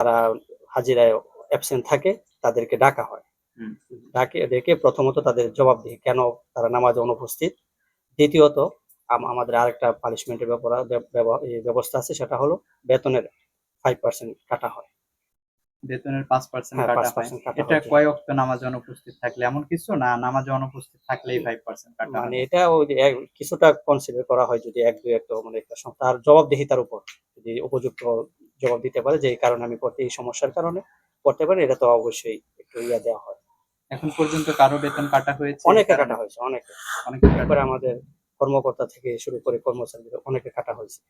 তারা হাজিরায় অ্যাবসেন্ট থাকে তাদেরকে ডাকা হয়। ডাকে ডেকে প্রথমত তাদের জবাব দিই কেন তারা নামাজে অনুপস্থিত? দ্বিতীয়ত আম- আমাদের আরেকটা পানিশমেন্টের ব্যবস্থা আছে সেটা হলো বেতনের ফাইভ পার্সেন্ট কাটা হয়। বেতনের পাঁচ পার্সেন্ট হ্যাঁ, কাটা 5% হয় এটা। কয় অক্ত নামাজে অনুপস্থিত থাকলে? এমন কিছু? না নামাজে অনুপস্থিত থাকলেই ফাইভ পার্সেন্ট কাটা মানে এটা ওই কিছুটা কনসিডার করা হয় যদি এক দুই একটা মানে একটা তার জবাবদিহিতার উপর যদি উপযুক্ত জবাব দিতে পারে যে এই কারণে আমি করতে এই সমস্যার কারণে পড়তে পারি এটা তো অবশ্যই একটু ইয়া দেওয়া হয়। এখন পর্যন্ত কারও বেতন কাটা হয়েছে? অনেকে কাটা হয়েছে অনেকে। অনেকে তারপরে আমাদের কর্মকর্তা থেকে শুরু করে কর্মচারীদের অনেকে কাটা হয়েছে।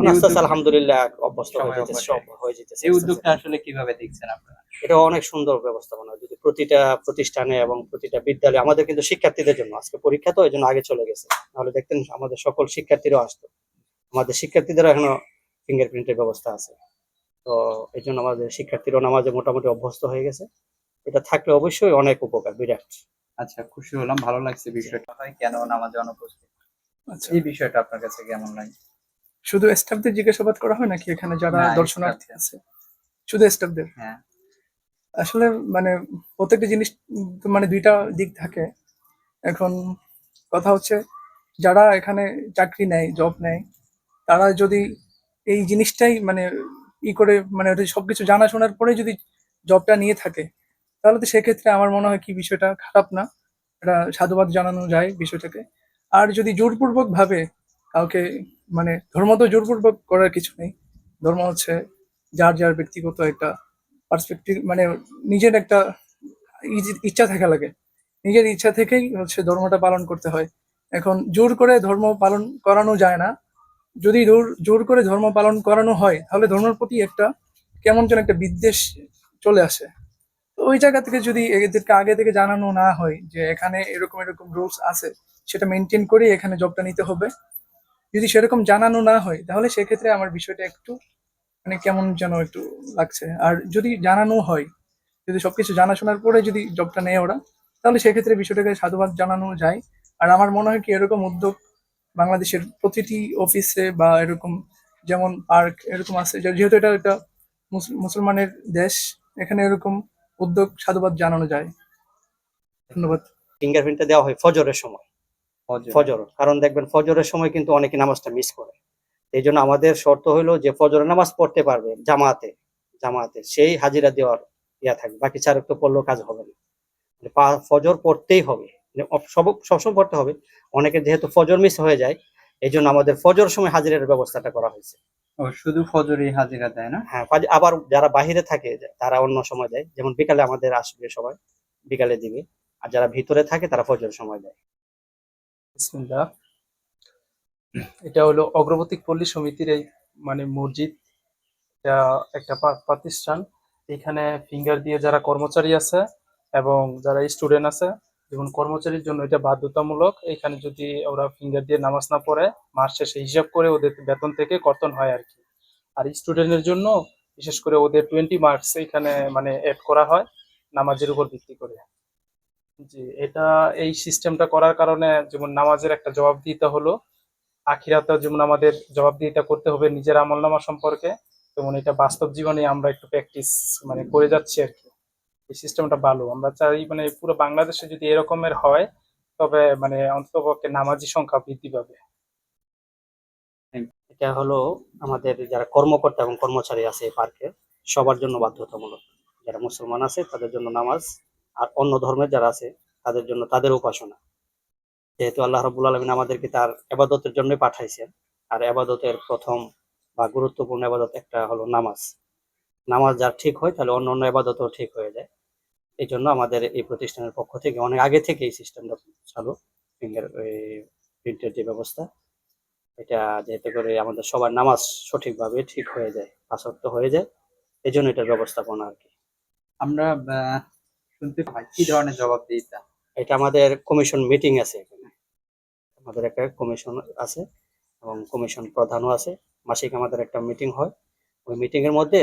এই আস্তে আস্তে আলহামদুলিল্লাহ অভ্যস্ত হয়ে যেতেছে সব হয়ে যেতেছে এই উদ্যোগটা আসলে কীভাবে দেখছেন আপনারা? এটা অনেক সুন্দর ব্যবস্থাপনা। যদি প্রতিটা প্রতিষ্ঠানে এবং প্রতিটা বিদ্যালয়ে আমাদের কিন্তু শিক্ষার্থীদের জন্য আজকে পরীক্ষা তো এই জন্য আগে চলে গেছে। তাহলে দেখতেন আমাদের সকল শিক্ষার্থীরাও আসতো। আমাদের শিক্ষার্থীদের এখনও ফিঙ্গারপ্রিন্টের ব্যবস্থা আছে। তো এই জন্য আমাদের শিক্ষার্থীরাও নামাজে মোটামুটি অভ্যস্ত হয়ে গেছে। এটা থাকলে অবশ্যই অনেক উপকার বিরাট। আচ্ছা খুশি হলাম ভালো লাগছে বিষয়টা। হয় কেন নামাজে অনুপস্থিত? আচ্ছা। এই বিষয়টা আপনার কাছে কেমন লাগে? শুধু স্টাফদের জিজ্ঞাসাবাদ করা হয় নাকি এখানে যারা দর্শনার্থী আছে? শুধু স্টাফদের হ্যাঁ। আসলে মানে প্রত্যেকটা জিনিস মানে দুইটা দিক থাকে। এখন কথা হচ্ছে যারা এখানে চাকরি নেয় জব নেয় তারা যদি এই জিনিসটাই মানে ই করে মানে সবকিছু জানাশোনার পরে যদি জবটা নিয়ে থাকে, তাহলে তো সেক্ষেত্রে আমার মনে হয় কি বিষয়টা খারাপ না। এটা সাধুবাদ জানানো যায় বিষয়টাকে। আর যদি জোরপূর্বক ভাবে কাউকে মানে ধর্ম তো জোরপূর্বক করার কিছু নেই। ধর্ম হচ্ছে যার যার ব্যক্তিগত একটা পার্সপেক্টিভ মানে নিজের একটা ইচ্ছা থাকা লাগে। নিজের ইচ্ছা থেকেই হচ্ছে ধর্মটা পালন করতে হয়। এখন জোর করে ধর্ম পালন করানো যায় না। যদি জোর জোর করে ধর্ম পালন করানো হয়, তাহলে ধর্মের প্রতি একটা কেমন যেন একটা বিদ্বেষ চলে আসে। তো ওই জায়গা থেকে যদি এদেরকে আগে থেকে জানানো না হয় যে এখানে এরকম এরকম রুলস আছে, সেটা মেনটেন করে এখানে জবটা নিতে হবে। যদি সেরকম জানানো না হয়, তাহলে সেক্ষেত্রে আমার বিষয়টা একটু মানে কেমন যেন একটু লাগছে। আর যদি জানানো হয়, যদি সবকিছু জানাশোনার পরে যদি জবটা নেয় ওরা, তাহলে সেক্ষেত্রে বিষয়টাকে সাধুবাদ জানানো যায়। আর আমার মনে হয় কি, এরকম উদ্যোগ বাংলাদেশের প্রতিটি অফিসে বা এরকম যেমন পার্ক এরকম আছে যেহেতু এটা একটা মুস- মুসলমানের দেশ এখানে এরকম উদ্যোগ সাধুবাদ জানানো যায়। ধন্যবাদ। ফিঙ্গারপ্রিন্টটা দেওয়া হয় ফজরের সময়। ফজর। কারণ দেখবেন ফজরের সময় কিন্তু অনেকে নামাজটা মিস করে। এই জন্য আমাদের শর্ত হলো যে ফজরের নামাজ পড়তে পারবে জামাতে জামাতে। সেই হাজিরা দেওয়ার ইয়া থাকবে। বাকি চারক তো পড়লেও কাজ হবে না। মানে পা- ফজর পড়তেই হবে। সব সবসময় পড়তে হবে। অনেকে যেহেতু ফজর মিস হয়ে যায় এই জন্য আমাদের ফজর সময় হাজিরার ব্যবস্থাটা করা হয়েছে। শুধু ফজরই হাজিরা দেয় না? হ্যাঁ আবার যারা বাহিরে থাকে তারা অন্য সময় দেয়। যেমন বিকালে আমাদের আসবে সবাই বিকালে দিবে আর যারা ভিতরে থাকে তারা ফজর সময় দেয়। এটা হলো অগ্রবর্তী পল্লী সমিতির এই মানে মসজিদ। এটা একটা পা- প্রতিষ্ঠান। এখানে ফিঙ্গার দিয়ে যারা কর্মচারী আছে এবং যারা স্টুডেন্ট আছে যেমন কর্মচারীর জন্য এটা বাধ্যতামূলক। এখানে যদি ওরা ফিঙ্গার দিয়ে নামাজ না পড়ে, মাস শেষে হিসাব করে ওদের বেতন থেকে কর্তন হয় আর কি। আর স্টুডেন্টের জন্য বিশেষ করে ওদের টোয়েন্টি মার্কস এখানে মানে অ্যাড করা হয় নামাজের উপর ভিত্তি করে। জি, এটা এই সিস্টেমটা করার কারণে যেমন নামাজের একটা জবাবদিহিতা হলো, আখিরাতেও যেমন আমাদের জবাবদিহিতা করতে হবে নিজের আমলনামা সম্পর্কে, তেমন এটা বাস্তব জীবনে আমরা একটু প্র্যাকটিস মানে করে যাচ্ছি আর কি। এই সিস্টেমটা ভালো। আমরা চাই মানে পুরো বাংলাদেশে যদি এরকমের হয়, তবে মানে অন্ততপক্ষে নামাজি সংখ্যা বৃদ্ধি পাবে। এটা হলো আমাদের যারা কর্মকর্তা এবং কর্মচারী আছে এই পার্কে, সবার জন্য বাধ্যতামূলক। যারা মুসলমান আছে, তাদের জন্য নামাজ, আর অন্য ধর্মের যারা আছে, তাদের জন্য তাদের উপাসনা। যেহেতু আল্লাহ রবুল আলমিন আমাদেরকে তার এবাদতের জন্যই পাঠাইছেন, আর এবাদতের প্রথম বা গুরুত্বপূর্ণ এবাদত একটা হলো নামাজ। নামাজ যার ঠিক হয়, তাহলে অন্য অন্য এবাদতও ঠিক হয়ে যায়। এই জন্য আমাদের এই প্রতিষ্ঠানের পক্ষ থেকে অনেক আগে থেকে এই সিস্টেমটা চালু ফিঙ্গার প্রিন্টের যে ব্যবস্থা এটা যেহেতু করে আমাদের সবার নামাজ সঠিকভাবে ঠিক হয়ে যায় আসক্ত হয়ে যায় এই জন্য এটার ব্যবস্থাপনা আর কি। আমরা শুনতে পাই কি ধরনের জবাব জবাবদিহিতা এটা আমাদের কমিশন মিটিং আছে এখানে। আমাদের একটা কমিশন আছে এবং কমিশন প্রধানও আছে। মাসিক আমাদের একটা মিটিং হয়। ওই মিটিং এর মধ্যে